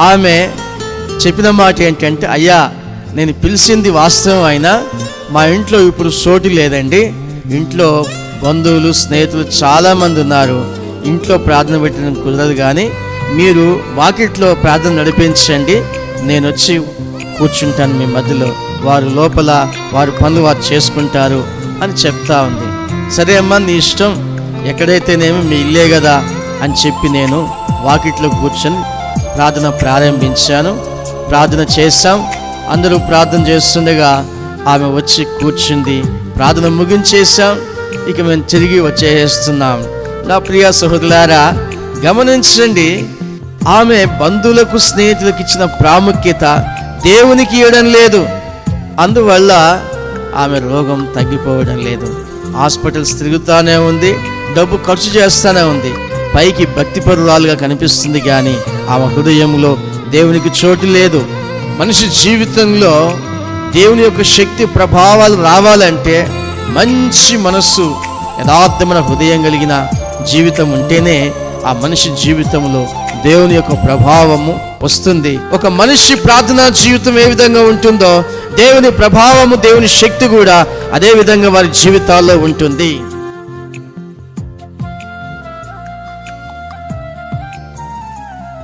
ఆమె చెప్పిన మాట ఏంటంటే అయ్యా నేను పిలిచింది వాస్తవం అయినా మా ఇంట్లో ఇప్పుడు సోటి లేదండి. ఇంట్లో బంధువులు స్నేహితులు చాలామంది ఉన్నారు. ఇంట్లో ప్రార్థన పెట్టడం కుదరదు కానీ మీరు వాకిట్లో ప్రార్థన నడిపించండి. నేను వచ్చి కూర్చుంటాను మీ మధ్యలో. వారు లోపల వారి పనులు వారు చేసుకుంటారు అని చెప్తా ఉంది. సరే అమ్మా నీ ఇష్టం. ఎక్కడైతేనేమి మీ ఇల్లే కదా అని చెప్పి నేను వాకిట్లో కూర్చొని ప్రార్థన ప్రారంభించాను. ప్రార్థన చేశాం. అందరూ ప్రార్థన చేస్తుండగా ఆమె వచ్చి కూర్చుంది. ప్రార్థన ముగించేశాం. ఇక మేము తిరిగి వచ్చేస్తున్నాం. నా ప్రియ సహోదరులారా గమనించండి ఆమె బంధువులకు స్నేహితులకు ఇచ్చిన ప్రాముఖ్యత దేవునికి ఇవ్వడం లేదు. అందువల్ల ఆమె రోగం తగ్గిపోవడం లేదు. హాస్పిటల్స్ తిరుగుతూనే ఉంది. డబ్బు ఖర్చు చేస్తానే ఉంది. పైకి భక్తిపరురాలుగా కనిపిస్తుంది కానీ ఆమె హృదయంలో దేవునికి చోటు లేదు. మనిషి జీవితంలో దేవుని యొక్క శక్తి ప్రభావాలు రావాలంటే మంచి మనస్సు యథార్థమైన హృదయం కలిగిన జీవితం ఉంటేనే ఆ మనిషి జీవితంలో దేవుని యొక్క ప్రభావము వస్తుంది. ఒక మనిషి ప్రార్థనా జీవితం ఏ విధంగా ఉంటుందో దేవుని ప్రభావము దేవుని శక్తి కూడా అదే విధంగా వారి జీవితాల్లో ఉంటుంది.